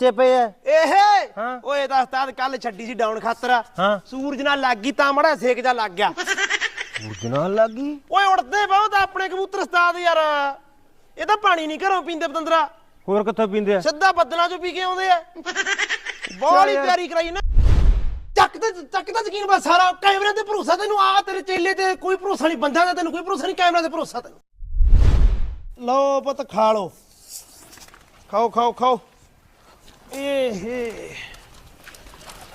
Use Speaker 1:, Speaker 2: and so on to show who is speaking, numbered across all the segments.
Speaker 1: ਮੱਚੇ ਪਏ ਐ
Speaker 2: ਇਹ?
Speaker 1: ਹਾਂ।
Speaker 2: ਓਏ ਦਾ ਉਸਤਾਦ ਕੱਲ ਛੱਡੀ ਸੀ ਡਾਊਨ ਖਾਤਰ।
Speaker 1: ਹਾਂ।
Speaker 2: ਸੂਰਜ ਨਾਲ ਲੱਗ ਗਈ ਤਾਂ ਮੜਾ ਸੇਕ ਜਾ ਲੱਗ ਗਿਆ।
Speaker 1: ਸੂਰਜਣਾ ਲੱਗੀ
Speaker 2: ਓਏ ਉੜਦੇ ਬਹੁਤ ਆ ਆਪਣੇ ਕਬੂਤਰ ਉਸਤਾਦ ਯਾਰ। ਇਹ ਤਾਂ ਪਾਣੀ ਨਹੀਂ ਘਰੋਂ ਪੀਂਦੇ ਪਤੰਦਰਾ।
Speaker 1: ਹੋਰ ਕਿੱਥੋਂ ਪੀਂਦੇ ਆ?
Speaker 2: ਸਿੱਧਾ ਬੱਦਲਾਂ ਚੋਂ ਪੀ ਕੇ ਆਉਂਦੇ ਆ। ਹੀ
Speaker 1: ਯਾਰ।
Speaker 2: ਪਿਆਰੀ ਕਰਾਈ ਨਾ। ਚੱਕ ਤੇ ਚੱਕ ਤਾਂ ਯਕੀਨ ਬਸ ਸਾਰਾ ਕੈਮਰੇ ਤੇ ਭਰੋਸਾ ਤੈਨੂੰ। ਆ ਤੇਰੇ ਚੇਲੇ ਤੇ ਕੋਈ ਭਰੋਸਾ ਨਹੀਂ ਬੰਦਾ ਤੇ ਤੈਨੂੰ ਕੋਈ ਭਰੋਸਾ ਨਹੀਂ ਕੈਮਰਾ ਤੇ ਭਰੋਸਾ ਤੈਨੂੰ। ਲਓ ਪੁੱਤ ਖਾ ਲਓ। ਖਾਓ ਖਾਓ ਖਾਓ।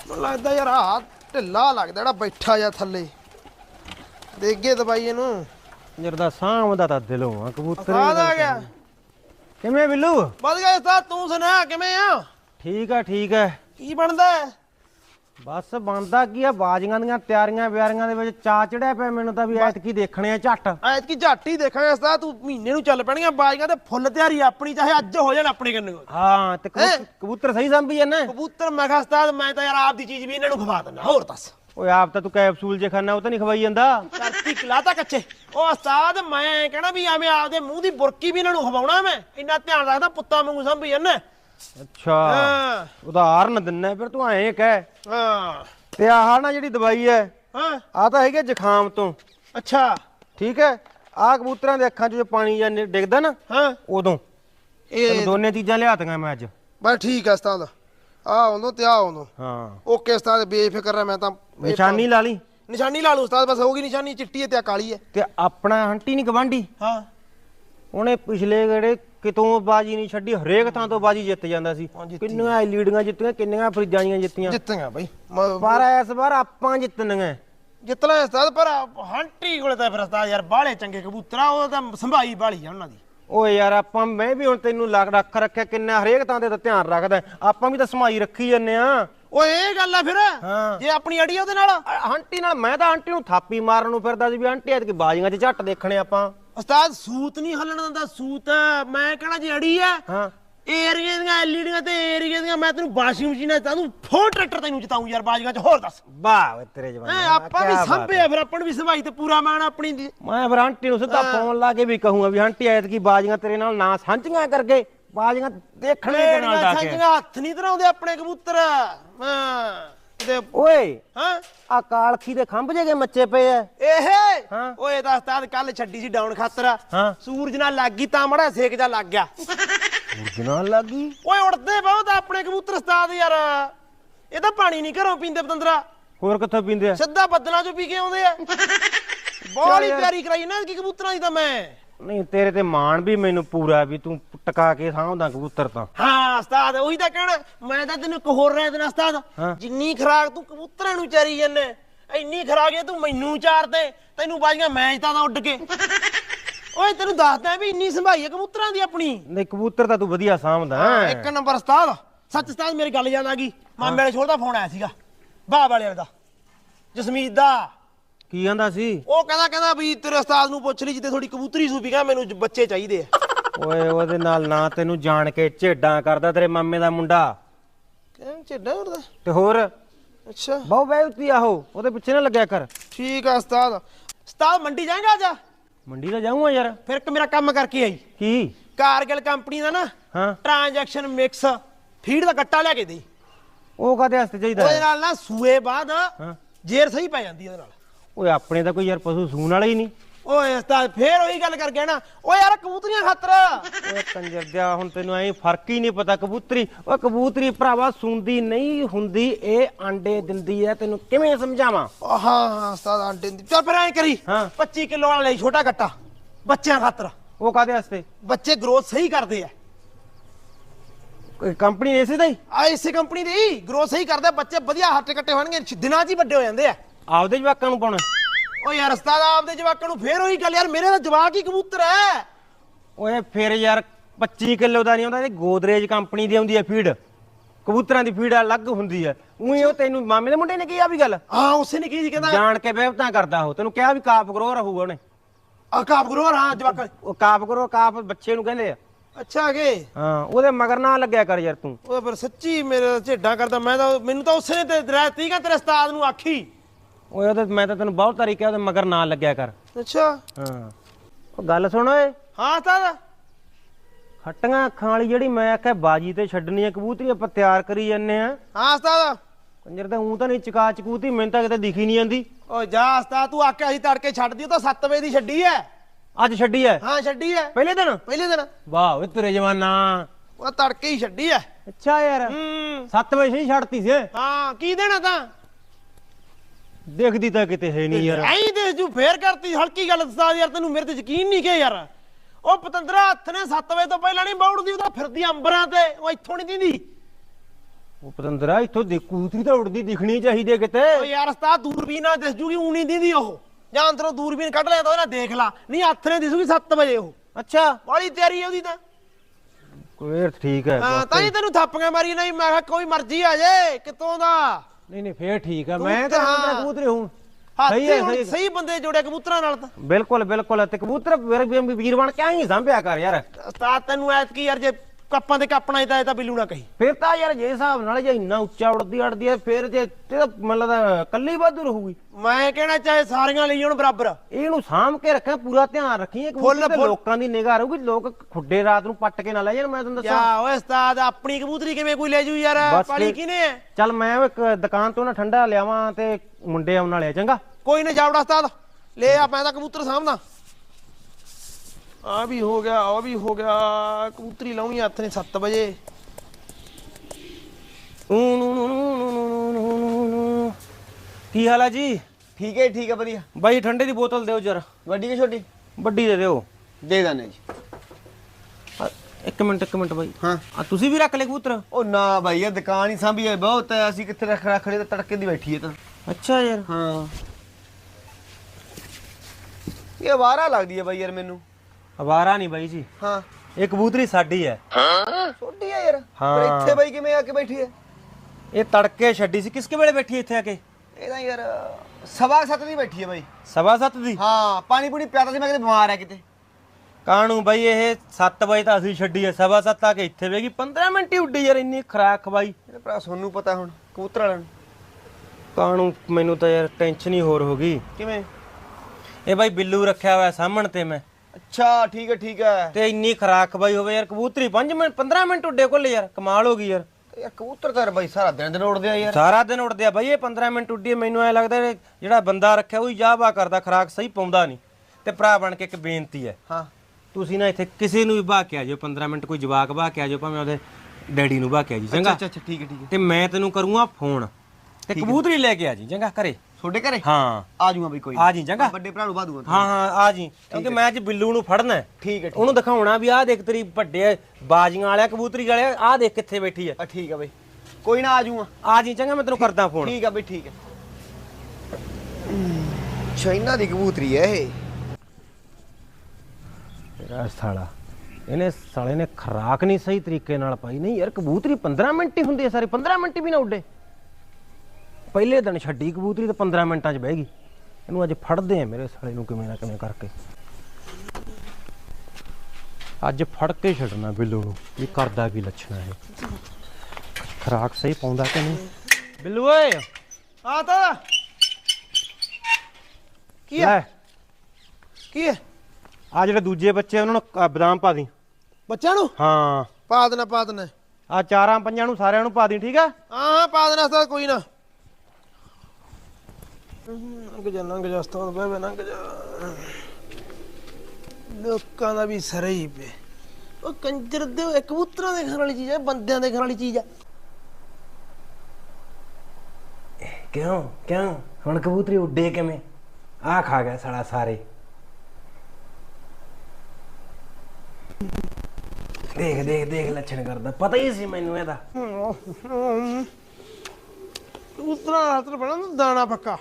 Speaker 2: ਮੈਨੂੰ ਲੱਗਦਾ ਯਾਰ ਆ ਢਿੱਲਾ ਲੱਗਦਾ ਜਿਹੜਾ ਬੈਠਾ ਜਾਂ ਥੱਲੇ। ਦੇਗੇ ਦਵਾਈ ਇਹਨੂੰ।
Speaker 1: ਜਰਦਾ ਸਾਹਮਦਾ ਤਾਂ ਦਿਲੋਂ ਆ ਕਬੂਤਰ
Speaker 2: ਆਦ ਆ ਗਿਆ।
Speaker 1: ਕਿਵੇਂ ਬਿੱਲੂ?
Speaker 2: ਵੱਧ ਗਿਆ ਉਸਤਾਦ ਤੂੰ ਸੁਣਾ ਕਿਵੇਂ ਆ?
Speaker 1: ਠੀਕ ਆ ਠੀਕ ਆ।
Speaker 2: ਕੀ ਬਣਦਾ? ਹੈ?
Speaker 1: ਬਸ ਬੰਦਾ ਕੀ ਆ ਬਾਜੀਆਂ ਦੀਆਂ ਤਿਆਰੀਆਂ ਬਿਆਰੀਆਂ ਦੇ ਵਿੱਚ ਚਾ ਚੜਿਆ ਪਿਆ ਮੈਨੂੰ ਤਾਂ ਵੀ ਐਤਕੀ ਦੇਖਣੇ ਆ ਝੱਟ।
Speaker 2: ਐਤ ਕੀ ਝੱਟ ਹੀ ਦੇਖਾਂਗੇ ਉਸਤਾਦ ਤੂੰ ਮਹੀਨੇ ਨੂੰ ਚੱਲ ਪੈਣੀਆਂ ਬਾਜੀਆਂ ਤੇ ਫੁੱਲ ਤਿਆਰੀ ਆਪਣੀ ਚਾਹੇ ਅੱਜ ਹੋ ਜਾਣ ਆਪਣੇ ਕੰਨੇ
Speaker 1: ਹਾਂ ਤੇ ਕਬੂ-
Speaker 2: ਹੈਂ?
Speaker 1: ਕਬੂਤਰ ਸਹੀ ਸੰਭੀ ਜਾਂਦਾ?
Speaker 2: ਕਬੂਤਰ ਮੈਂ ਕਿਹਾ ਉਸਤਾਦ ਮੈਂ ਤਾਂ ਯਾਰ ਆਪਦੀ ਚੀਜ਼ ਵੀ ਇਹਨਾਂ ਨੂੰ ਖਵਾ ਦਿੰਦਾ ਹੋਰ ਦੱਸ।
Speaker 1: ਓਏ ਆਪ ਤਾਂ ਤੂੰ ਕੈਪਸੂਲ ਜੇ ਖਾਣਾ ਉਹ ਤਾਂ ਨਹੀਂ ਖਵਾਈ ਜਾਂਦਾ।
Speaker 2: ਕਰਤੀ ਕਲਾਤਾ ਕੱਚੇ। ਉਹ ਉਸਤਾਦ ਮੈਂ ਕਹਿਣਾ ਵੀ ਐਵੇਂ ਆਪਦੇ ਮੂੰਹ ਦੀ ਬੁਰਕੀ ਵੀ ਇਹਨਾਂ ਨੂੰ ਖਵਾਉਣਾ ਮੈਂ। ਇੰਨਾ ਧਿਆਨ ਰੱਖਦਾ ਪੁੱਤਾਂ ਵਾਂਗੂ ਸੰਭੀ ਜਾਂਦਾ।
Speaker 1: ਅੱਛਾ।
Speaker 2: ਹਾਂ।
Speaker 1: ਉਦਾਹਰਨ ਦਿੰਨਾ ਫਿਰ ਤੂੰ ਐਂ ਕਹਿ।
Speaker 2: ਹਾਂ।
Speaker 1: ਤੇ ਆਹ ਨਾ ਜਿਹੜੀ ਦਵਾਈ ਹੈ
Speaker 2: ਹਾਂ।
Speaker 1: ਆ ਤਾਂ ਹੈਗੀ ਜ਼ੁਕਾਮ ਤੋਂ।
Speaker 2: ਅੱਛਾ।
Speaker 1: ਠੀਕ ਹੈ? ਆਹ ਕਬੂਤਰਾਂ ਦੇ ਅੱਖਾਂ 'ਚ ਜੋ ਪਾਣੀ ਜਾਂ ਨਿ- ਡਿੱਗਦਾ ਨਾ
Speaker 2: ਹਾਂ।
Speaker 1: ਉਦੋਂ। ਤੈਨੂੰ
Speaker 2: ਇਹ
Speaker 1: ਦੋਨੇ ਚੀਜ਼ਾਂ ਲਿਆਤੀਆਂ ਮੈਂ ਅੱਜ।
Speaker 2: ਬਸ ਠੀਕ ਹੈ ਉਸਤਾਦ ਆ ਆਉਂਦੋ ਤੇ ਆ ਆਉਂਦੋ
Speaker 1: ਹਾਂ।
Speaker 2: ਓਕੇ ਉਸਤਾਦ ਬੇਫਿਕਰ ਰਹਿ ਮੈਂ ਤਾਂ
Speaker 1: ਨਿਸ਼ਾਨੀ ਲਾ ਲਈ।
Speaker 2: ਨਿਸ਼ਾਨੀ ਲਾ ਲਓ ਉਸਤਾਦ ਬਸ ਹੋਗੀ ਨਿਸ਼ਾਨੀ ਚਿੱਟੀ ਹੈ ਤੇ ਆ ਕਾਲੀ ਹੈ।
Speaker 1: ਤੇ ਆਪਣਾ ਹੰਟੀ ਨਹੀਂ ਗਵਾਂਢੀ?
Speaker 2: ਹਾਂ।
Speaker 1: ਉਹਨੇ ਪਿਛਲੇ ਗੜੇ ਕਿਤੋਂ ਬਾਜੀ ਨਹੀਂ ਛੱਡੀ ਹਰੇਕ ਥਾਂ ਤੋਂ ਬਾਜੀ ਜਿੱਤ ਜਾਂਦਾ ਸੀ।
Speaker 2: ਹਾਂ, ਜਿੱਤੀ
Speaker 1: ਕਿੰਨੀਆਂ ਜਿੱਤੀਆਂ ਕਿੰਨੀਆਂ ਫਰਿੱਜਾਂ ਜੀਆਂ ਜਿੱਤੀਆਂ।
Speaker 2: ਜਿੱਤਾਂਗਾ ਬਈ। ਮ-
Speaker 1: ਪਰ ਇਸ ਵਾਰ ਆਪਾਂ ਜਿੱਤਣੀਆਂ।
Speaker 2: ਜਿੱਤ ਲੈ ਉਸਤਾਦ ਪਰ ਹੰਟੀ ਕੋਲੇ ਤਾਂ ਫਿਰ ਉਸਤਾਦ ਯਾਰ ਬਾਹਲੇ ਚੰਗੇ ਕਬੂਤਰਾ ਉਹ ਤਾਂ ਸੰਭਾਈ ਬਾਹਲੀ ਆ ਉਹਨਾਂ ਦੀ।
Speaker 1: ਓਏ ਯਾਰ ਆਪਾਂ ਮੈਂ ਵੀ ਹੁਣ ਤੈਨੂੰ ਲੱਗ ਰੱਖ ਰੱਖਿਆ ਕਿੰਨਾ ਹਰੇਕ ਥਾਂ ਤੇ ਤਾਂ ਧਿਆਨ ਰੱਖਦਾ। ਆਪਾਂ ਵੀ ਤਾਂ ਸਮਾਈ ਰੱਖੀ ਜੰਨੇ ਆ।
Speaker 2: ਓਏ ਇਹ ਗੱਲ ਆ ਫਿਰ।
Speaker 1: ਹਾਂ।
Speaker 2: ਜੇ ਆਪਣੀ ਅੜੀ ਆ ਉਹਦੇ ਨਾਲ।
Speaker 1: ਆਂਟੀ ਨਾਲ ਮੈਂ ਤਾਂ ਆਂਟੀ ਨੂੰ ਥਾਪੀ ਮਾਰਨ ਨੂੰ ਫਿਰਦਾ ਸੀ ਵੀ ਆਂਟੀ ਐਤਕੀ ਬਾਜੀਆਂ 'ਚ ਝੱਟ ਦੇਖਣੇ ਆਪਾਂ।
Speaker 2: ਉਸਤਾਦ ਸੂਤ ਨਹੀਂ ਹੱਲਣ ਦਿੰਦਾ ਸੂਤ ਮੈਂ ਕਹਣਾ ਜੇ ਅੜੀ ਆ
Speaker 1: ਹਾਂ।
Speaker 2: ਏਰੀਆ ਦੀਆਂ ਐਲਈਡੀਆਂ ਤੇ ਏਰੀਆ ਦੀਆਂ ਮੈਂ ਤੈਨੂੰ ਵਾਸ਼ਿੰਗ ਮਸ਼ੀਨਾਂ ਤਾਂ ਤੂੰ ਫੋਰ ਟਰੈਕਟਰ ਤੈਨੂੰ ਜਿਤਾਉਂ ਯਾਰ ਬਾਜੀਆਂ ਚ। ਹੋਰ ਦੱਸ।
Speaker 1: ਵਾਹ ਓਏ ਤੇਰੇ ਜਵਾਨ
Speaker 2: ਆਪਾਂ ਵੀ ਸੰਭੇ ਆ ਫਿਰ ਆਪਾਂ ਨੂੰ ਵੀ ਸੰਭਾਈ ਤੇ ਪੂਰਾ ਮਾਣ ਆਪਣੀ ਦੀ।
Speaker 1: ਮੈਂ ਫਿਰ ਆਂਟੀ ਨੂੰ ਸਿੱਧਾ ਫੋਨ ਲਾ ਕੇ ਵੀ ਕਹੂੰਗਾ ਵੀ ਆਂਟੀ ਐਤਕੀ ਬਾਜੀਆਂ ਤੇਰੇ ਨਾਲ ਨਾ ਸਾਂਝੀਆਂ ਕਰਕੇ ਬਾਜੀਆਂ ਦੇਖਣੇ ਦੇ ਨਾਲ ਕੇ?
Speaker 2: ਸੰਗੀਆਂ ਹੱਥ ਨਹੀਂ ਧਰਾਉਂਦੇ ਆਪਣੇ ਕਬੂਤਰ। ਹਾਂ। ਤੇ
Speaker 1: ਓਏ।
Speaker 2: ਹਾਂ?
Speaker 1: ਆ ਕਾਲਖੀ ਦੇ ਖੰਭ ਜੇ ਕੇ ਮੱਚੇ ਪਏ ਐ
Speaker 2: ਇਹ?
Speaker 1: ਹਾਂ।
Speaker 2: ਓਏ ਦਾ ਉਸਤਾਦ ਕੱਲ ਛੱਡੀ ਸੀ ਡਾਊਨ ਖਾਤਰ।
Speaker 1: ਹਾਂ।
Speaker 2: ਸੂਰਜ ਨਾਲ ਲੱਗ ਗਈ ਤਾਂ ਮੜਾ ਸੇਕ ਜਾ ਲੱਗ ਗਿਆ।
Speaker 1: ਸੂਰਜਣਾ ਲੱਗੀ
Speaker 2: ਓਏ ਉੜਦੇ ਬਹੁਤ ਆ ਆਪਣੇ ਕਬੂਤਰ ਉਸਤਾਦ ਯਾਰ। ਇਹ ਤਾਂ ਪਾਣੀ ਨਹੀਂ ਘਰੋਂ ਪੀਂਦੇ ਪਤੰਦਰਾ।
Speaker 1: ਹੋਰ ਕਿੱਥੋਂ ਪੀਂਦੇ ਆ?
Speaker 2: ਸਿੱਧਾ ਬੱਦਲਾਂ ਚੋਂ ਪੀ ਕੇ ਆਉਂਦੇ ਆ। ਬਹੁਤ ਹੀ ਪਿਆਰੀ ਕਰਾਈ ਨਾ ਕਿ ਕਬੂਤਰਾਂ ਦੀ ਤਾਂ ਮੈਂ।
Speaker 1: ਨਹੀਂ ਤੇਰੇ ਤੇ ਮਾਣ ਵੀ ਮੈਨੂੰ ਪੂਰਾ ਵੀ ਤੂੰ ਟਕਾ ਕੇ ਸਾਂਭਦਾ ਕਬੂਤਰ ਤਾਂ।
Speaker 2: ਹਾਂ ਉਸਤਾਦ ਉਹੀ ਤਾਂ ਕਹਿਣਾ। ਮੈਂ ਤਾਂ ਤੈਨੂੰ ਇੱਕ ਹੋਰ ਰਹਿ ਦੇਣਾ ਉਸਤਾਦ। ਜਿੰਨੀ ਖਰਾਕ ਤੂੰ ਕਬੂਤਰਾਂ ਨੂੰ ਚਾਰੀ ਜੰਨੇ ਇੰਨੀ ਖਰਾਕ ਜੇ ਤੂੰ ਮੈਨੂੰ ਚਾਰ ਦੇ ਤੈਨੂੰ ਬਾਜੀਆਂ ਮੈਚ ਤਾਂ ਉੱਡ ਕੇ। ਓਏ ਤੈਨੂੰ ਦੱਸਦਾ ਵੀ ਇੰਨੀ ਸੰਭਾਈ ਹੈ ਕਬੂਤਰਾਂ ਦੀ ਆਪਣੀ।
Speaker 1: ਨਹੀਂ ਕਬੂਤਰ ਤਾਂ ਤੂੰ ਵਧੀਆ ਸਾਂਭਦਾ।
Speaker 2: ਹਾਂ,
Speaker 1: ਹੈਂ।
Speaker 2: ਇੱਕ ਨੰਬਰ ਉਸਤਾਦ। ਸੱਚ ਉਸਤਾਦ ਮੇਰੀ ਗੱਲ ਯਾਦ ਆ ਗਈ। ਮਾਮੇ ਵਾਲੇ ਛੋੜ ਦਾ ਫੋਨ ਆਇਆ ਸੀਗਾ। ਬਾਹ ਵਾਲੇ ਦਾ। ਜਸਮੀਤ ਦਾ।
Speaker 1: ਕੀ ਕਹਿੰਦਾ ਸੀ?
Speaker 2: ਉਹ ਕਹਿੰਦਾ ਕਹਿੰਦਾ ਵੀ ਤੇਰੇ ਉਸਤਾਦ ਨੂੰ ਪੁੱਛ ਲਈ ਜਿੱਤੇ ਥੋੜੀ ਕਬੂਤਰੀ ਸੂਪੀ ਕਹਿੰਦਾ ਮੈਨੂੰ ਬੱਚੇ ਚਾਹੀਦੇ ਆ।
Speaker 1: ਓਏ ਉਹਦੇ ਨਾਲ ਨਾ ਤੈਨੂੰ ਜਾਣ ਕੇ ਝੇਡਾਂ ਕਰਦਾ ਤੇਰੇ ਮਾਮੇ ਦਾ ਮੁੰਡਾ।
Speaker 2: ਕਹਿੰਦਾ ਚੱਡਾ ਕਰਦਾ?
Speaker 1: ਤੇ ਹੋਰ?
Speaker 2: ਅੱਛਾ।
Speaker 1: ਬਹੁ ਬੈਉਤੀ ਆਹੋ ਉਹਦੇ ਪਿੱਛੇ ਨਾ ਲੱਗਿਆ ਕਰ।
Speaker 2: ਠੀਕ ਆ ਉਸਤਾਦ। ਉਸਤਾਦ ਮੰਡੀ ਜਾਏਗਾ ਅੱਜ?
Speaker 1: ਮੰਡੀ ਤਾਂ ਜਾਊਂਗਾ ਯਾਰ।
Speaker 2: ਫਿਰ ਇੱਕ ਮੇਰਾ ਕੰਮ ਕਰਕੇ ਆਈ।
Speaker 1: ਕੀ?
Speaker 2: ਕਾਰਗਿਲ ਕੰਪਨੀ ਦਾ ਨਾ
Speaker 1: ਹਾਂ।
Speaker 2: ਟ੍ਰਾਂਜੈਕਸ਼ਨ ਮਿਕਸ ਫੀਡ ਦਾ ਗੱਟਾ ਲੈ ਕੇ ਦੇ।
Speaker 1: ਉਹ ਕਾਦੇ ਵਾਸਤੇ ਚਾਹੀਦਾ?
Speaker 2: ਉਹਦੇ? ਨਾਲ ਨਾ ਸੂਏ ਬਾਅਦ
Speaker 1: ਹਾਂ।
Speaker 2: ਜੇਰ ਸਹੀ ਪੈ ਜਾਂਦੀ ਉਹਦੇ ਨਾਲ।
Speaker 1: ਓਏ ਆਪਣੇ ਤਾਂ ਕੋਈ ਯਾਰ ਪਸ਼ੂ ਸੂਣ ਵਾਲਾ ਹੀ ਨਹੀਂ।
Speaker 2: ਓਏ ਉਸਤਾਦ ਫੇਰ ਉਹੀ ਗੱਲ ਕਰ ਗਿਆ ਨਾ। ਓਏ ਯਾਰ ਕਬੂਤਰੀਆਂ ਖਾਤਰ।
Speaker 1: ਓਏ ਕੰਜਰ ਦਿਆ ਹੁਣ ਤੈਨੂੰ ਐ ਫ਼ਰਕ ਹੀ ਨਹੀਂ ਪਤਾ। ਕਬੂਤਰੀ ਓਏ ਕਬੂਤਰੀ ਭਰਾਵਾ ਸੁੰਦੀ ਨਹੀਂ ਹੁੰਦੀ ਇਹ ਆਂਡੇ ਦਿੰਦੀ ਐ ਤੈਨੂੰ ਕਿਵੇਂ ਸਮਝਾਵਾਂ?
Speaker 2: ਹਾਂ ਹਾਂ ਉਸਤਾਦ ਆਂਟੇ ਦੀ ਚੱਲ ਫਿਰ ਐਂ ਕਰੀ।
Speaker 1: ਹਾਂ।
Speaker 2: 25 ਕਿਲੋ ਵਾਲਾ ਲਈ ਛੋਟਾ ਗੱਟਾ। ਬੱਚਿਆਂ ਖਾਤਰ।
Speaker 1: ਉਹ ਕਾਦੇ ਵਾਸਤੇ?
Speaker 2: ਬੱਚੇ ਗਰੋਥ ਸਹੀ ਕਰਦੇ ਆ
Speaker 1: ਕੋਈ ਕੰਪਨੀ ਐਸੀ ਦਾ ਹੀ?
Speaker 2: ਆ ਇਸੇ ਕੰਪਨੀ ਦੇ। ਗਰੋਥ ਸਹੀ ਕਰਦੇ ਆ, ਬੱਚੇ ਵਧੀਆ ਹੱਟੇ ਕੱਟੇ ਹੋਣਗੇ ਦਿਨਾਂ 'ਚ ਹੀ ਵੱਡੇ ਹੋ ਜਾਂਦੇ ਆ
Speaker 1: ਆਪਦੇ ਜਵਾਕਾਂ ਨੂੰ ਪਾਉਣਾ।
Speaker 2: ਓ ਯਾਰ ਉਸਤਾਦ ਆਪਦੇ ਜਵਾਕਾਂ ਨੂੰ ਫੇਰ ਉਹੀ ਗੱਲ ਯਾਰ ਮੇਰੇ ਤਾਂ ਜਵਾਕ ਹੀ ਕਬੂਤਰ ਐ।
Speaker 1: ਓਏ ਫਿਰ ਯਾਰ 25 ਕਿਲੋ ਦਾ ਨਹੀਂ ਆਉਂਦਾ ਇਹ ਗੋਦਰੇਜ ਕੰਪਨੀ ਦੀ ਆਉਂਦੀ ਹੈ ਫੀਡ। ਕਬੂਤਰਾਂ ਦੀ ਫੀਡ ਅਲੱਗ ਹੁੰਦੀ ਹੈ ਉਹੀ ਉਹ ਤੈਨੂੰ ਮਾਮੇ ਦੇ ਮੁੰਡੇ ਨੇ ਕੀ ਆ ਵੀ ਗੱਲ?
Speaker 2: ਹਾਂ ਉਸੇ ਨੇ ਕੀ ਸੀ ਕਹਿੰਦਾ।
Speaker 1: ਜਾਣ ਕੇ ਬਹਿਬਤਾਂ ਕਰਦਾ ਉਹ ਤੈਨੂੰ ਕਿਹਾ ਵੀ ਕਾਪ ਗਰੋ ਰਹੂਗਾ ਉਹਨੇ।
Speaker 2: ਆ ਕਾਪ ਗਰੋਰ ਹਾਂ ਜਵਾਕਾਂ
Speaker 1: ਉਹ ਕਾਪ ਗਰੋ ਕਾਪ ਬੱਚੇ ਨੂੰ ਕਹਿੰਦੇ ਆ।
Speaker 2: ਅੱਛਾ ਕੇ
Speaker 1: ਹਾਂ ਉਹਦੇ ਮਗਰ ਨਾ ਲੱਗਿਆ ਕਰ ਯਾਰ ਤੂੰ।
Speaker 2: ਓਏ ਪਰ ਸੱਚੀ ਮੇਰੇ ਝੇਡਾਂ ਕਰਦਾ ਮੈਂ ਤਾਂ ਮੈਨੂੰ ਤਾਂ ਉਸੇ ਨੇ ਤੇ ਰਹਿਤੀ ਕਾ ਤੇਰੇ ਉਸਤਾਦ ਨੂੰ ਆਖੀ।
Speaker 1: ਓਏ ਉਹਦੇ ਮੈਂ ਤਾਂ ਤੈਨੂੰ ਬਹੁਤ ਤਾਰੀ ਕਿਹਾ ਉਹਦੇ ਮਗਰ ਨਾ ਲੱਗਿਆ ਕਰ।
Speaker 2: ਅੱਛਾ।
Speaker 1: ਹਾਂ। ਉਹ ਗੱਲ ਸੁਣ ਓਏ।
Speaker 2: ਹਾਂ ਉਸਤਾਦ
Speaker 1: ਫੱਟੀਆਂ ਅੱਖਾਂ ਵਾਲੀ ਜਿਹੜੀ ਮੈਂ ਆਖਿਆ ਬਾਜੀ ਤੇ ਛੱਡਣੀ ਆ ਕਬੂਤਰੀ ਆਪਾਂ ਤਿਆਰ ਕਰੀ ਜੰਨੇ ਆ
Speaker 2: ਹਾਂ ਉਸਤਾਦ
Speaker 1: ਕੰਜਰ ਤਾਂ ਹੂੰ ਤਾਂ ਨਹੀਂ ਚਕਾ ਚਕੂਤੀ ਮੈਨੂੰ ਤਾਂ ਕਿਤੇ ਦਿਖੀ ਨਹੀਂ ਜਾਂਦੀ।
Speaker 2: ਓ ਜਾ ਉਸਤਾਦ ਤੂੰ ਆਖਿਆ ਸੀ ਤੜਕੇ ਛੱਡਦੀ ਉਹ ਤਾਂ 7 ਵਜੇ ਦੀ ਛੱਡੀ ਐ।
Speaker 1: ਅੱਜ ਛੱਡੀ ਐ?
Speaker 2: ਹਾਂ ਛੱਡੀ ਐ।
Speaker 1: ਪਹਿਲੇ ਦਿਨ?
Speaker 2: ਪਹਿਲੇ ਦਿਨ।
Speaker 1: ਵਾਹ ਓਏ ਤੇਰੇ ਜਵਾਨਾ।
Speaker 2: ਉਹ ਤੜਕੇ ਹੀ ਛੱਡੀ ਐ।
Speaker 1: ਅੱਛਾ ਯਾਰ।
Speaker 2: ਹੂੰ।
Speaker 1: 7 ਵਜੇ ਹੀ ਛੱਡਤੀ ਸੀ।
Speaker 2: ਹਾਂ ਕੀ ਦੇਣਾ ਤਾਂ?
Speaker 1: ਦੇਖਦੀ ਤਾਂ ਕਿਤੇ ਹੈ ਨਹੀਂ ਯਾਰ।
Speaker 2: ਐਂ ਦੇ ਜੂ ਫੇਰ ਕਰਤੀ ਹਲਕੀ ਗੱਲ ਉਸਤਾਦ ਯਾਰ ਤੈਨੂੰ ਮੇਰੇ ਤੇ ਯਕੀਨ ਨਹੀਂ ਕਿ ਯਾਰ। ਉਹ ਪਤੰਦਰਾ ਹੱਥ ਨੇ 7 ਵਜੇ ਤੋਂ ਪਹਿਲਾਂ ਨਹੀਂ ਬੌੜਦੀ ਉਹ ਤਾਂ ਫਿਰਦੀ ਅੰਬਰਾਂ ਤੇ ਉਹ ਇੱਥੋਂ ਨਹੀਂ ਦਿੰਦੀ।
Speaker 1: ਉਹ ਪਤੰਦਰਾ ਇੱਥੋਂ ਦੇ ਕੂਤਰੀ ਤਾਂ ਉੜਦੀ ਦਿਖਣੀ ਚਾਹੀਦੀ ਹੈ ਕਿਤੇ।
Speaker 2: ਓ ਯਾਰ ਉਸਤਾਦ ਦੂਰਬੀਨ ਨਾਲ ਦਿਸ ਜੂਗੀ ਊਣੀ ਦਿੰਦੀ ਉਹ। ਜਾਂ ਅੰਦਰੋਂ ਦੂਰਬੀਨ ਕੱਢ ਲਿਆ ਤਾਂ ਉਹਨੇ ਦੇਖ ਲਾ। ਨਹੀਂ ਹੱਥ ਨੇ ਦਿਸੂਗੀ 7 ਵਜੇ ਉਹ।
Speaker 1: ਅੱਛਾ।
Speaker 2: ਬੜੀ ਤਿਆਰੀ ਹੈ ਉਹਦੀ ਤਾਂ।
Speaker 1: ਕੋਈ ਠੀਕ ਹੈ
Speaker 2: ਹਾਂ ਤਾਂ ਹੀ ਤੈਨੂੰ ਥਾਪੀਆਂ ਮਾਰੀ ਨਹੀਂ ਮੈਂ ਕਿਹਾ ਕੋਈ ਮਰਜ਼ੀ ਆ ਜੇ ਕਿਤੋਂ ਦਾ?
Speaker 1: ਨਹੀਂ ਨਹੀਂ ਫੇਰ ਠੀਕ ਹੈ
Speaker 2: ਤੂੰ
Speaker 1: ਮੈਂ ਤਾਂ ਅੰਦਰ ਕਬੂਤਰੀ ਹੂੰ ਸਹੀ
Speaker 2: ਹੀ
Speaker 1: ਹੈ ਸਹੀ
Speaker 2: ਸਹੀ ਬੰਦੇ ਜੋੜਿਆ ਕਬੂਤਰਾਂ ਨਾਲ ਤਾਂ।
Speaker 1: ਬਿਲਕੁਲ ਬਿਲਕੁਲ। ਤੇ ਕਬੂਤਰ ਵੀਰ ਵੀਰ ਬਣ ਕੇ ਆਈ ਸੰਭਿਆ ਕਰ ਯਾਰ।
Speaker 2: ਉਸਤਾਦ ਤੈਨੂੰ ਐਤਕੀ ਯਾਰ ਜੇ ਕੱਪਾਂ ਦੇ ਕੱਪਣਾ ਹੀ ਤਾਂ ਇਹ ਤਾਂ ਬਿੱਲੂ ਨਾ ਕਹੀ।
Speaker 1: ਫਿਰ ਤਾਂ ਯਾਰ ਜੇ ਹਿਸਾਬ ਨਾਲ ਜੇ ਇੰਨਾ ਉੱਚਾ ਉੜਦੀ ਅੜਦੀ ਹੈ ਫਿਰ ਜੇ ਤੇ ਤਾਂ ਮੈਨੂੰ ਲੱਗਦਾ ਕੱਲੀ ਵਾਧੂ ਰਹੂਗੀ।
Speaker 2: ਮੈਂ ਕਹਿਣਾ ਚਾਹੇ ਸਾਰੀਆਂ ਲਈ ਹੁਣ ਬਰਾਬਰ।
Speaker 1: ਇਹਨੂੰ ਸਾਂਭ ਕੇ ਰੱਖਿਆ ਪੂਰਾ ਧਿਆਨ ਰੱਖੀ
Speaker 2: ਫੁੱਲ-।
Speaker 1: ਲੋਕਾਂ ਦੀ ਨਿਗਾਹ ਰਹੂਗੀ ਲੋਕ ਖੁੱਡੇ ਰਾਤ ਨੂੰ ਪੱਟ ਕੇ ਨਾ ਲੈ ਜਾਣ ਮੈਂ ਤੁਹਾਨੂੰ ਦੱਸਾਂ।
Speaker 2: ਯਾ ਓਏ ਉਸਤਾਦ ਆਪਣੀ ਕਬੂਤਰੀ ਕਿਵੇਂ ਕੋਈ ਲੈ ਜੂ ਯਾਰ? ਪਾਲੀ ਕਿਨੇ ਹੈ
Speaker 1: ਚੱਲ ਮੈਂ ਇੱਕ ਦੁਕਾਨ ਤੋਂ ਨਾ ਠੰਡਾ ਲਿਆਵਾਂ ਤੇ ਮੁੰਡੇ ਆਉਣ ਵਾਲੇ ਆ ਚੰਗਾ?
Speaker 2: ਕੋਈ ਨਾ ਜਾਵੜਾ ਉਸਤਾਦ। ਲੈ ਆ ਮੈਂ ਤਾਂ ਕਬੂਤਰ ਸਾਹਮਣਾ ਆ ਵੀ ਹੋ ਗਿਆ ਆ ਵੀ ਹੋ ਗਿਆ ਕਬੂਤਰੀ ਲਾਉਣੀ ਹੱਥ ਨੇ 7 ਵਜੇ
Speaker 1: ਕੀ ਹਾਲ ਆ ਜੀ
Speaker 3: ਠੀਕ ਹੈ ਠੀਕ ਹੈ ਵਧੀਆ
Speaker 1: ਬਾਈ ਠੰਡੇ ਦੀ ਬੋਤਲ ਦਿਓ ਜਰਾ
Speaker 3: ਵੱਡੀ ਕਿ ਛੋਟੀ
Speaker 1: ਵੱਡੀ ਦੇ ਦਿਓ
Speaker 3: ਦੇ ਦਾਨੇ ਜੀ
Speaker 1: ਇੱਕ ਮਿੰਟ ਇੱਕ ਮਿੰਟ ਬਾਈ
Speaker 3: ਹਾਂ
Speaker 1: ਆ ਤੁਸੀਂ ਵੀ ਰੱਖ ਲੈ ਕਬੂਤਰ
Speaker 3: ਉਹ ਨਾ ਭਾਈ ਇਹ ਦੁਕਾਨ ਹੀ ਸਾਂਭੀ ਹੈ ਬਹੁਤ ਹੈ ਅਸੀਂ ਕਿੱਥੇ ਰੱਖ ਰੱਖ ਲਈ ਤੇ ਤੜਕੇ ਦੀ ਬੈਠੀ ਹੈ ਤਾਂ
Speaker 1: ਅੱਛਾ ਯਾਰ
Speaker 3: ਹਾਂ ਇਹ ਵਾਰਾ ਲੱਗਦੀ ਹੈ ਭਾਈ ਯਾਰ ਮੈਨੂੰ
Speaker 1: ਅਵਾਰਾ ਨਹੀਂ ਬਾਈ ਜੀ।
Speaker 3: ਹਾਂ।
Speaker 1: ਇਹ ਕਬੂਤਰੀ ਸਾਡੀ ਹੈ।
Speaker 3: ਛੋਟੀ ਹੈ ਯਾਰ।
Speaker 1: ਹਾਂ।
Speaker 3: ਪਰ ਇੱਥੇ ਭਾਈ ਕਿਵੇਂ ਆ ਕੇ ਬੈਠੀ ਹੈ?
Speaker 1: ਇਹ ਤੜਕੇ ਛੱਡੀ ਸੀ। ਕਿਸਕੇ ਵੇਲੇ ਬੈਠੀ ਇੱਥੇ ਆ ਕੇ?
Speaker 3: ਇਹ ਤਾਂ ਯਾਰ ਸਵਾ ਸੱਤ ਦੀ ਬੈਠੀ ਹੈ ਭਾਈ
Speaker 1: ਸਵਾ ਸੱਤ ਦੀ?
Speaker 3: ਹਾਂ ਪਾਣੀ ਪੂਣੀ ਪਿਆਦਾ ਸੀ ਮੈਂ ਕਿਤੇ ਬਿਮਾਰ ਹੈ ਕਿਤੇ।
Speaker 1: ਕਾਣੂ ਬਾਈ ਇਹ 7 ਵਜੇ ਤਾਂ ਅਸੀਂ ਛੱਡੀ ਹੈ। ਸਵਾ ਸੱਤ ਆ ਕੇ ਇੱਥੇ ਵੇਗੀ 15 ਮਿੰਟ ਹੀ ਉੱਡੀ ਯਾਰ ਇੰਨੀ ਖਰਾਕ ਖਵਾਈ
Speaker 3: ਮੇਰੇ ਭਰਾ ਸੋਨੂੰ ਪਤਾ ਹੁਣ ਕਬੂਤਰ ਵਾਲਿਆਂ ਨੂੰ।
Speaker 1: ਕਾਣੂ ਮੈਨੂੰ ਤਾਂ ਯਾਰ ਟੈਨਸ਼ਨ ਹੀ ਹੋਰ ਹੋ ਗਈ।
Speaker 3: ਕਿਵੇਂ?
Speaker 1: ਇਹ ਬਾਈ ਬਿੱਲੂ ਰੱਖਿਆ ਹੋਇਆ ਸਾਹਮਣ ਤੇ ਮੈਂ।
Speaker 3: ਅੱਛਾ ਠੀਕ ਹੈ ਠੀਕ ਹੈ।
Speaker 1: ਤੇ ਇੰਨੀ ਖਰਾਕ ਖਵਾਈ ਹੋਵੇ ਯਾਰ ਕਬੂਤਰੀ 5 ਮਿੰਟ 15 ਮਿੰਟ ਉੱਡੇ ਕੋਲ ਯਾਰ ਕਮਾਲ ਹੋ ਗਈ ਯਾਰ।
Speaker 3: ਯਾਰ ਕਬੂਤਰ ਤਾਂ ਯਾਰ ਭਾਈ ਸਾਰਾ ਦਿਨ ਦਿਨ ਉੜਦੇ ਆ ਯਾਰ।
Speaker 1: ਸਾਰਾ ਦਿਨ ਉੱਡਦੇ ਆ ਬਾਈ ਇਹ 15 ਮਿੰਟ ਉੱਡੀ ਮੈਨੂੰ ਐ ਲੱਗਦਾ ਜਿਹੜਾ ਬੰਦਾ ਰੱਖਿਆ ਉਹ ਜਾ ਬਾ ਕਰਦਾ ਖਰਾਕ ਸਹੀ ਪਾਉਂਦਾ ਨਹੀਂ। ਤੇ ਭਰਾ ਬਣ ਕੇ ਇੱਕ ਬੇਨਤੀ ਹੈ।
Speaker 3: ਹਾਂ।
Speaker 1: ਤੁਸੀਂ ਨਾ ਇੱਥੇ ਕਿਸੇ ਨੂੰ ਵੀ ਬਾ ਕੇ ਆ ਜਾਓ 15 ਮਿੰਟ ਕੋਈ ਜਵਾਕ ਬਾ ਕੇ ਆ ਜਾਓ ਭਾਵੇਂ ਉਹਦੇ ਡੈਡੀ ਨੂੰ ਬਾ ਕੇ ਆ ਜੀ ਚੰਗਾ?
Speaker 3: ਅੱਛਾ ਅੱਛਾ ਠੀਕ ਹੈ ਠੀਕ ਹੈ।
Speaker 1: ਤੇ ਮੈਂ ਤੈਨੂੰ ਕਰੂੰਗਾ ਫੋਨ। ਤੇ ਕਬੂਤਰੀ ਲੈ ਕੇ ਆ ਜੀ ਚੰਗਾ ਘਰੇ।
Speaker 3: ਤੁਹਾਡੇ ਘਰੇ?
Speaker 1: ਹਾਂ।
Speaker 3: ਆ ਜਾਊਗਾ ਬਈ ਕੋਈ
Speaker 1: ਆ ਜੀ ਚੰਗਾ।
Speaker 3: ਵੱਡੇ ਭਰਾ ਨੂੰ ਬਾਦੂਗਾ
Speaker 1: ਹਾਂ ਹਾਂ ਆ ਜੀ ਕਿਉਂਕਿ ਮੈਂ ਅੱਜ ਬਿੱਲੂ ਨੂੰ ਫੜਨਾ ਹੈ।
Speaker 3: ਠੀਕ ਹੈ ਠੀਕ
Speaker 1: ਉਹਨੂੰ ਦਿਖਾਉਣਾ ਵੀ ਆਹ ਦੇਖ ਤੇਰੀ ਵੱਡੇ ਬਾਜੀਆਂ ਵਾਲਿਆ ਕਬੂਤਰੀ ਵਾਲਿਆ ਆਹ ਦੇਖ ਕਿੱਥੇ ਬੈਠੀ ਹੈ।
Speaker 3: ਆ ਠੀਕ ਹੈ ਬਈ। ਕੋਈ ਨਾ ਆ ਜਾਊਗਾ।
Speaker 1: ਆ ਜੀ ਚੰਗਾ ਮੈਂ ਤੈਨੂੰ ਕਰਦਾ ਫੋਨ।
Speaker 3: ਠੀਕ ਹੈ ਬਈ ਠੀਕ ਹੈ। ਚਾਈਨਾ ਦੀ ਕਬੂਤਰੀ ਹੈ ਇਹ।
Speaker 1: ਤੇਰਾ ਸਾਲਾ ਇਹਨੇ ਸਾਲੇ ਨੇ ਖਰਾਕ ਨਹੀਂ ਸਹੀ ਤਰੀਕੇ ਨਾਲ ਪਾਈ। ਨਹੀਂ ਯਾਰ ਕਬੂਤਰੀ 15 ਮਿੰਟ ਹੀ ਹੁੰਦੀ ਹੈ ਸਾਰੇ 15 ਮਿੰਟ ਵੀ ਨਾ ਉੱਡੇ। ਪਹਿਲੇ ਦਿਨ ਛੱਡੀ ਕਬੂਤਰੀ ਤੇ 15 ਮਿੰਟਾਂ 'ਚ ਬਹਿ ਗਈ। ਇਹਨੂੰ ਅੱਜ ਫੜਦੇ ਆ ਮੇਰੇ ਸਾਲੇ ਨੂੰ ਕਿਵੇਂ ਨਾ ਕਿਵੇਂ ਕਰਕੇ। ਅੱਜ ਫੜ ਕੇ ਛੱਡਣਾ ਬਿੱਲੂ ਨੂੰ ਇਹ ਕਰਦਾ ਕੀ ਲੱਛਣਾ ਇਹ। ਖਰਾਕ ਸਹੀ ਪਾਉਂਦਾ ਕਿ ਨਹੀਂ? ਬਿੱਲੂ ਓਏ
Speaker 2: ਆ ਤਾਂ। ਕੀ ਹੈ ਕੀ ਹੈ
Speaker 1: ਆ ਜਿਹੜੇ ਦੂਜੇ ਬੱਚੇ ਉਹਨਾਂ ਨੂੰ ਅ, ਬਦਾਮ ਪਾ ਦੀ।
Speaker 2: ਬੱਚਿਆਂ ਨੂੰ?
Speaker 1: ਹਾਂ।
Speaker 2: ਪਾ ਦੇਣਾ ਪਾ ਦੇਣਾ।
Speaker 1: ਆ ਚਾਰਾਂ ਪੰਜਾਂ ਨੂੰ ਸਾਰਿਆਂ ਨੂੰ ਪਾ ਦੀ ਠੀਕ ਆ?
Speaker 2: ਹਾਂ ਹਾਂ ਪਾ ਦੇਣਾ ਉਸਤਾਦ ਕੋਈ ਨਾ। ਲੰਘ ਜਾ ਲੰਘ ਜਾ ਉਸਤਾਦ ਬਹਿ ਬਹਿ ਲੰਘ ਜਾ। ਲੋਕਾਂ ਦਾ ਵੀ ਸਰੇ ਹੀ ਪਏ ਉਹ ਕੰਜਰ ਦੇ ਇਹ ਕਬੂਤਰਾਂ ਦੇ ਖਾਣ ਵਾਲੀ ਚੀਜ਼ ਹੈ ਬੰਦਿਆਂ ਦੇ ਖਾਣ ਵਾਲੀ ਚੀਜ਼ ਹੈ
Speaker 1: ਕਿਉਂ ਕਿਉਂ? ਹੁਣ ਕਬੂਤਰੀ ਉੱਡੇ ਕਿਵੇਂ? ਆ ਖਾ ਗਿਆ ਸਾਲਾ ਸਾਰੇ। ਦੇਖ ਦੇਖ ਦੇਖ ਲੱਛਣ ਕਰਦਾ। ਪਤਾ ਹੀ ਸੀ ਮੈਨੂੰ ਇਹਦਾ।
Speaker 2: ਕਬੂਤਰਾਂ ਦਾ ਹੱਥ ਬਣਾ ਦਾਣਾ ਪੱਕਾ।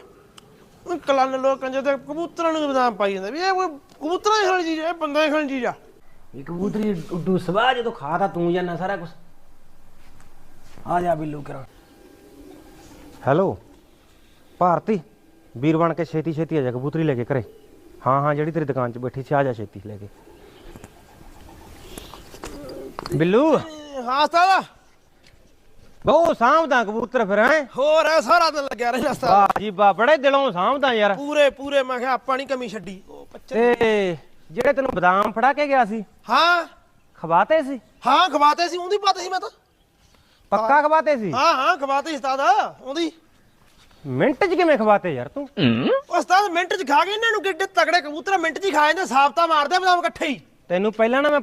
Speaker 2: ਉਹ ਕਲਨ ਲੋਕ ਕੰਜਰ ਦੇ ਕਬੂਤਰਾਂ ਨੂੰ ਬਦਾਮ ਪਾਈ ਜਾਂਦਾ ਵੀ ਇਹ ਕੋਈ ਕਬੂਤਰਾਂ ਦੀ ਖਾਣ ਚੀਜ਼ ਹੈ ਇਹ ਬੰਦਿਆਂ ਦੀ ਖਾਣ ਚੀਜ਼ ਆ।
Speaker 1: ਇਹ ਕਬੂਤਰੀ ਉੱਡੂ ਸਵਾ ਜਦੋਂ ਖਾਦਾ ਤੂੰ ਜਾਨਾ ਸਾਰਾ ਕੁਝ ਆ ਜਾ ਬਿੱਲੂ ਕਰਾਂ। ਹੈਲੋ ਭਾਰਤੀ ਵੀਰ ਬਣ ਕੇ ਛੇਤੀ ਛੇਤੀ ਆ ਜਾ ਕਬੂਤਰੀ ਲੈ ਕੇ ਘਰੇ। ਹਾਂ ਹਾਂ ਜਿਹੜੀ ਤੇਰੀ ਦੁਕਾਨ 'ਚ ਬੈਠੀ ਸੀ ਆ ਜਾ ਛੇਤੀ ਲੈ ਕੇ। ਬਿੱਲੂ।
Speaker 2: ਹਾਂ ਉਸਤਾਦ।
Speaker 1: ਬਹੁ ਸਾਂਭਦਾ ਕਬੂਤਰ ਫਿਰ ਹੈ?
Speaker 2: ਹੋਰ ਹੈ ਸਾਰਾ ਦਿਨ ਲੱਗਿਆ ਰਹਿਣਾ ਉਸਤਾਦ
Speaker 1: ਵਾਹ ਜੀ ਵਾਹ ਬੜੇ ਦਿਲੋਂ ਸਾਂਭਦਾ ਯਾਰ।
Speaker 2: ਪੂਰੇ ਪੂਰੇ ਮੈਂ ਕਿਹਾ ਆਪਾਂ ਨਹੀਂ ਕਮੀ ਛੱਡੀ। ਉਹ
Speaker 1: ਤੇ ਜਿਹੜੇ ਤੈਨੂੰ ਬਦਾਮ ਫੜਾ ਕੇ ਗਿਆ ਸੀ
Speaker 2: ਹਾਂ।
Speaker 1: ਖਵਾਤੇ ਸੀ?
Speaker 2: ਹਾਂ ਖਵਾਤੇ ਸੀ ਉਹਦੀ ਪਤਾ ਸੀ ਮੈਂ ਤਾਂ।
Speaker 1: ਪੱਕਾ ਖਵਾਤੇ ਸੀ?
Speaker 2: ਹਾਂ ਹਾਂ ਖਵਾਤੇ ਸੀ ਉਸਤਾਦ ਉਹਦੀ।
Speaker 1: ਮਿੰਟ 'ਚ ਕਿਵੇਂ ਖਵਾਤੇ ਯਾਰ ਤੂੰ?
Speaker 2: ਉਸਤਾਦ ਮਿੰਟ ਚ ਖਾ ਗਏ ਇਹਨਾਂ ਨੂੰ ਕਿੱਡੇ ਤਗੜੇ ਕਬੂਤਰ ਮਿੰਟ ਚ ਹੀ ਖਾ ਜਾਂਦੇ ਸਾਬਤਾ ਮਾਰਦੇ ਬਦਾਮ ਇਕੱਠੇ ਹੀ।
Speaker 1: ਤੈਨੂੰ ਪਹਿਲਾਂ ਨਾ ਮੈਂ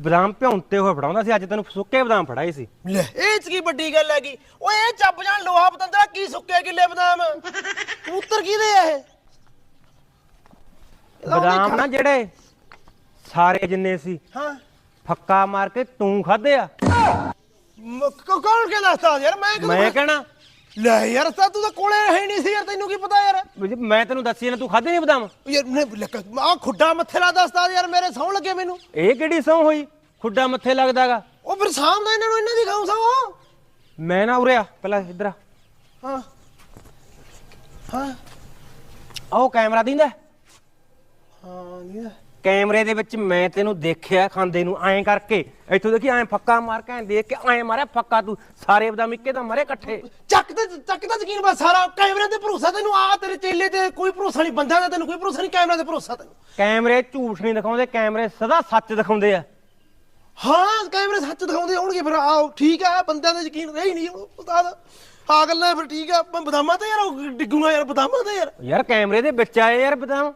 Speaker 1: ਬਦਾਮ ਭਿਉਂਤੇ ਹੋਏ ਫੜਾਉਂਦਾ ਸੀ ਅੱਜ ਤੈਨੂੰ ਸੁੱਕੇ ਬਦਾਮ ਫੜਾਏ ਸੀ।
Speaker 2: ਲੈ। ਇਹ ਚ ਕੀ ਵੱਡੀ ਗੱਲ ਹੈਗੀ? ਓਏ ਇਹ ਚੱਬ ਜਾਣ ਲੋਹਾ ਪਤੰਦਰਾ ਕੀ ਸੁੱਕੇ ਕਿੱਲੇ ਬਦਾਮ? ਕਬੂਤਰ ਕਿਹਦੇ ਆ ਇਹ?
Speaker 1: ਬਦਾਮ ਨਾ ਜਿਹੜੇ ਸਾਰੇ ਜਿੰਨੇ ਸੀ
Speaker 2: ਹਾਂ।
Speaker 1: ਫੱਕਾ ਮਾਰ ਕੇ ਤੂੰ ਖਾਦੇ ਆ।
Speaker 2: ਮ- ਕ- ਕੌਣ ਕਹਿੰਦਾ ਉਸਤਾਦ ਯਾਰ ਮੈਂ ਕਦੋਂ
Speaker 1: ਮੈਂ ਕਹਿਣਾ
Speaker 2: ਲੈ ਯਾਰ ਉਸਤਾਦ ਤੂੰ ਤਾਂ ਕੋਲੇ ਹੈ ਨਹੀਂ ਸੀ ਯਾਰ ਤੈਨੂੰ ਕੀ ਪਤਾ ਯਾਰ?
Speaker 1: ਵੀ ਮੈਂ ਤੈਨੂੰ ਦੱਸੀ ਨਾ ਤੂੰ ਖਾਦੇ ਨਹੀਂ ਬਦਾਮ?
Speaker 2: ਯਾਰ ਆ ਖੁੱਡਾ ਮੱਥੇ ਲਾਦਾ ਉਸਤਾਦ ਯਾਰ ਮੇਰੇ ਸੌਣ ਲੱਗੇ ਮੈਨੂੰ।
Speaker 1: ਇਹ ਕਿਹੜੀ ਸੌ ਹੋਈ? ਖੁੱਡਾ ਮੱਥੇ ਲੱਗਦਾਗਾ
Speaker 2: ਉਹ ਫਿਰ ਸਾਹਮਣੇ ਇਹਨਾਂ ਨੂੰ ਇਹਨਾਂ ਦੀ ਖਾਉ ਸੌ
Speaker 1: ਮੈਂ ਨਾ ਉਰਿਆ ਪਹਿਲਾਂ ਇੱਧਰ ਆ।
Speaker 2: ਹਾਂ। ਹਾਂ।
Speaker 1: ਆਹ ਉਹ ਕੈਮਰਾ ਦਿੰਦਾ।
Speaker 2: ਹਾਂ ਨਹੀਂ
Speaker 1: ਕੈਮਰੇ ਦੇ ਵਿੱਚ ਮੈਂ ਤੈਨੂੰ ਦੇਖਿਆ ਖਾਂਦੇ ਨੂੰ ਐਂ ਕਰਕੇ। ਇੱਥੋਂ ਦੇਖੀ ਐਂ ਫੱਕਾ ਮਾਰ ਕੇ ਐਂ ਦੇਖ ਕੇ ਐਂ ਮਾਰਿਆ ਫੱਕਾ ਤੂੰ। ਸਾਰੇ ਬਦਾਮ ਇੱਕੇ ਤਾਂ ਮਾਰੇ ਇਕੱਠੇ।
Speaker 2: ਚੱਕ ਤੇ ਚੱਕ ਦਾ ਯਕੀਨ ਬਸ ਸਾਰਾ ਕੈਮਰੇ ਤੇ ਭਰੋਸਾ ਤੈਨੂੰ ਆ ਤੇਰੇ ਚੇਲੇ ਤੇ ਕੋਈ ਭਰੋਸਾ ਨਹੀਂ ਬੰਦਾ ਦਾ ਤੈਨੂੰ ਕੋਈ ਭਰੋਸਾ ਨਹੀਂ ਕੈਮਰਾ ਤੇ ਭਰੋਸਾ ਤੈਨੂੰ।
Speaker 1: ਕੈਮਰੇ ਝੂਠ ਨਹੀਂ ਦਿਖਾਉਂਦੇ ਕੈਮਰੇ ਸਦਾ ਸੱਚ ਦਿਖਾਉਂਦੇ ਆ।
Speaker 2: ਹਾਂ ਕੈਮਰੇ ਸੱਚ ਦਿਖਾਉਂਦੇ ਹੋਣਗੇ ਫਿਰ ਆਓ ਠੀਕ ਆ ਬੰਦਿਆਂ ਦਾ ਯਕੀਨ ਰਹੀ ਨਹੀਂ ਉਸਤਾਦ। ਆ ਗੱਲਾਂ ਫਿਰ ਠੀਕ ਆ ਬਦਾਮਾਂ ਤੇ ਯਾਰ ਡਿੱਗੂਗਾ ਯਾਰ ਬਦਾਮਾਂ ਤੇ ਯਾਰ।
Speaker 1: ਯਾਰ ਕੈਮਰੇ ਦੇ ਵਿੱਚ ਆਏ ਯਾਰ ਬਦਾਮ।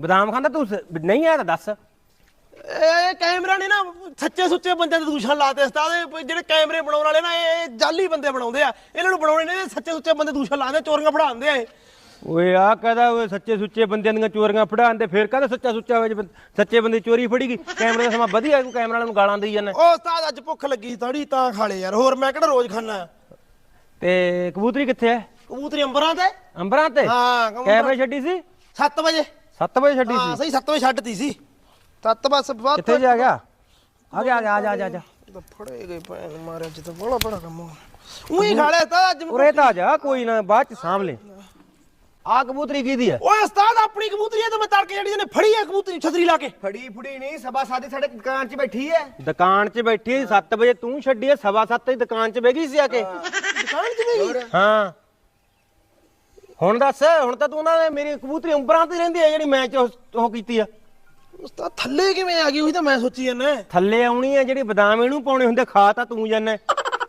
Speaker 1: ਬਦਾਮ ਖਾਂਦਾ ਤੂੰ ਸ- ਨਹੀਂ ਆਇਆ ਤਾਂ ਦੱਸ।
Speaker 2: ਇਹ ਕੈਮਰਾ ਨੇ ਨਾ ਸੱਚੇ ਸੁੱਚੇ ਬੰਦਿਆਂ ਤੇ ਦੂਸ਼ਣ ਲਾਤੇ ਉਸਤਾਦ ਇਹ ਜਿਹੜੇ ਕੈਮਰੇ ਬਣਾਉਣ ਵਾਲੇ ਨਾ ਇਹ ਇਹ ਜਾਲੀ ਬੰਦੇ ਬਣਾਉਂਦੇ ਆ। ਇਹਨਾਂ ਨੂੰ ਬਣਾਉਣੇ ਨੇ ਸੱਚੇ ਸੁੱਚੇ ਬੰਦੇ ਦੂਸ਼ਣ ਲਾਉਂਦੇ ਚੋਰੀਆਂ ਫੜਾਉਂਦੇ ਆ ਇਹ।
Speaker 1: ਓਏ ਆ ਕਹਦਾ ਓਏ ਸੱਚੇ ਸੁੱਚੇ ਬੰਦਿਆਂ ਦੀਆਂ ਚੋਰੀਆਂ ਫੜਾਉਂਦੇ ਫੇਰ ਕਹਦਾ ਸੱਚਾ ਸੁੱਚਾ ਹੋਵੇ ਜੇ ਬੰ- ਸੱਚੇ ਬੰਦੇ ਦੀ ਚੋਰੀ ਫੜੀ ਗਈ? ਕੈਮਰੇ ਦਾ ਸਮਾਂ ਵਧੀਆ ਤੂੰ ਕੈਮਰਾ ਵਾਲੇ ਨੂੰ ਗਾਲਾਂ ਦੇਈ ਜਾਂਦਾ।
Speaker 2: ਉਹ ਉਸਤਾਦ ਅੱਜ ਭੁੱਖ ਲੱਗੀ ਥੋੜੀ ਤਾਂ ਖਾ ਲੇ ਯਾਰ। ਹੋਰ ਮੈਂ ਕਿਹੜਾ ਰੋਜ਼ ਖਾਣਾ
Speaker 1: ਤੇ ਕਬੂਤਰੀ ਕਿੱਥੇ ਹੈ?
Speaker 2: ਕਬੂਤਰੀ ਅੰਬਰਾਂ ਤੇ?
Speaker 1: ਅੰਬਰਾਂ ਤੇ?
Speaker 2: ਹਾਂ,
Speaker 1: ਕੈ ਵਜੇ ਛੱਡੀ ਸੀ?
Speaker 2: 7 ਵਜੇ।
Speaker 1: 7 ਵਜੇ ਛੱਡੀ
Speaker 2: ਹਾਂ
Speaker 1: ਸੀ?
Speaker 2: ਸਹੀ 7 ਵਜੇ ਛੱਡਤੀ ਸੀ। 7 ਬਸ ਬਾਅਦ
Speaker 1: ਕਿੱਥੇ ਜਾ ਗਿਆ? ਆ ਗਿਆ ਆ ਗਿਆ ਆ ਜਾ ਆ ਜਾ, ਆ ਜਾ।
Speaker 2: ਤਾਂ ਫੜੇ ਗਏ ਭੈਣ ਮਾਰਿਆ ਜਿੱਤ ਬੜਾ ਬੜਾ ਕੰਮ ਉਹੀ ਖਾ ਲਿਆ ਤਾਂ ਅੱਜ
Speaker 1: ਉਰੇ ਤਾਂ ਆ ਜਾ ਕੋਈ ਨਾ ਬਾਅਦ ਚ ਸਾਂਭ ਲੈ। ਆ ਕਬੂਤਰੀ ਕਿਹਦੀ ਹੈ
Speaker 2: ਓਏ ਉਸਤਾਦ ਆਪਣੀ ਕਬੂਤਰੀ ਹੈ ਤਾਂ ਮੈਂ ਤੜਕੇ ਜਿਹੜੀ ਨੇ ਫੜੀ ਹੈ ਕਬੂਤਰੀ ਛਤਰੀ ਲਾ ਕੇ।
Speaker 3: ਫੜੀ ਫੁੜੀ ਨਹੀਂ ਸਭਾ ਸਾਦੀ ਸਾਡੇ ਦੁਕਾਨ 'ਚ ਬੈਠੀ ਐ।
Speaker 1: ਦੁਕਾਨ 'ਚ ਬੈਠੀ 7 ਵਜੇ ਤੂੰ ਛੱਡੀ 7:30 ਦੀ ਦੁਕਾਨ 'ਚ ਬਹਿ ਗਈ ਸੀ ਆ ਕੇ।
Speaker 2: ਦੁਕਾਨ 'ਚ ਵੀ
Speaker 1: ਹਾਂ। ਹੁਣ ਦੱਸ ਹੁਣ ਤਾਂ ਤੂੰ ਉਹਨਾਂ ਨੇ ਮੇਰੀ ਕਬੂਤਰੀ ਅੰਬਰਾਂ ਤੇ ਰਹਿੰਦੀ ਹੈ ਜਿਹੜੀ ਮੈਂ ਚ ਉਹ- ਕੀਤੀ ਆ।
Speaker 2: ਉਸਤਾਦ ਥੱਲੇ ਕਿਵੇਂ ਆ ਗਈ ਉਹੀ ਤਾਂ ਮੈਂ ਸੋਚੀ ਜਾਂਦਾ।
Speaker 1: ਥੱਲੇ ਆਉਣੀ ਹੈ ਜਿਹੜੀ ਬਦਾਮ ਇਹਨੂੰ ਪਾਉਣੇ ਹੁੰਦੇ ਖਾ ਤਾਂ ਤੂੰ ਜਾਨਾ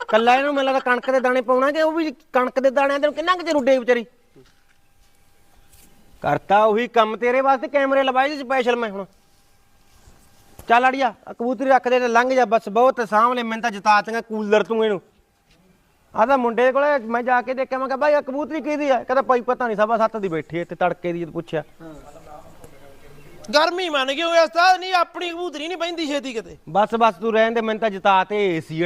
Speaker 1: ਕੱਲਾ ਇਹਨੂੰ ਮੈਨੂੰ ਲੱਗਦਾ ਕਣਕ ਦੇ ਦਾਣੇ ਪਾਉਣਾ ਕਿ ਉਹ ਵੀ ਕਣਕ ਦੇ ਦਾਣਿਆਂ ਤੈਨੂੰ ਕਿੰਨਾ ਕੁ ਚਿਰ ਉੱਡੇ ਵਿਚਾਰੀ। ਕਰਤਾ ਉਹੀ ਕੰਮ ਤੇਰੇ ਵਾਸਤੇ ਕੈਮਰੇ ਲਵਾਏ ਸੀ ਸਪੈਸ਼ਲ ਮੈਂ ਹੁਣ। ਚੱਲ ਅੜੀਆ ਕਬੂਤਰੀ ਰੱਖ ਦੇ ਤੇ ਲੰਘ ਜਾ ਬਸ ਬਹੁਤ ਸਾਹਮਣੇ ਮੈਨੂੰ ਤਾਂ ਜਿਤਾ ਚੰਗਾ ਕੂਲਰ ਤੂੰ ਇਹਨੂੰ। ਤਾਂ ਮੁੰਡੇ ਦੇ ਕੋਲੇ ਮੈਂ ਜਾ ਕੇ ਦੇਖਿਆ ਮੈਂ ਕਿਹਾ ਭਾਈ ਆ ਕਬੂਤਰੀ ਕਿਹਦੀ ਆ? ਕਹਿੰਦਾ ਭਾਈ ਪਤਾ ਨਹੀਂ ਸਵਾ ਸੱਤ ਦੀ ਬੈਠੀ ਤੇ ਤੜਕੇ ਦੀ ਪੁੱਛਿਆ।
Speaker 2: ਗਰਮੀ ਮੰਨ ਗਈ ਉਸਤਾਦ ਨਹੀਂ ਆਪਣੀ ਕਬੂਤਰੀ ਨਹੀਂ ਪੈਂਦੀ ਛੇਤੀ ਕਿਤੇ।
Speaker 1: ਬਸ ਬਸ ਤੂੰ ਰਹਿਣ ਦੇ ਮੈਨੂੰ ਤਾਂ ਜਿਤਾ ਤੇ ਏਸੀ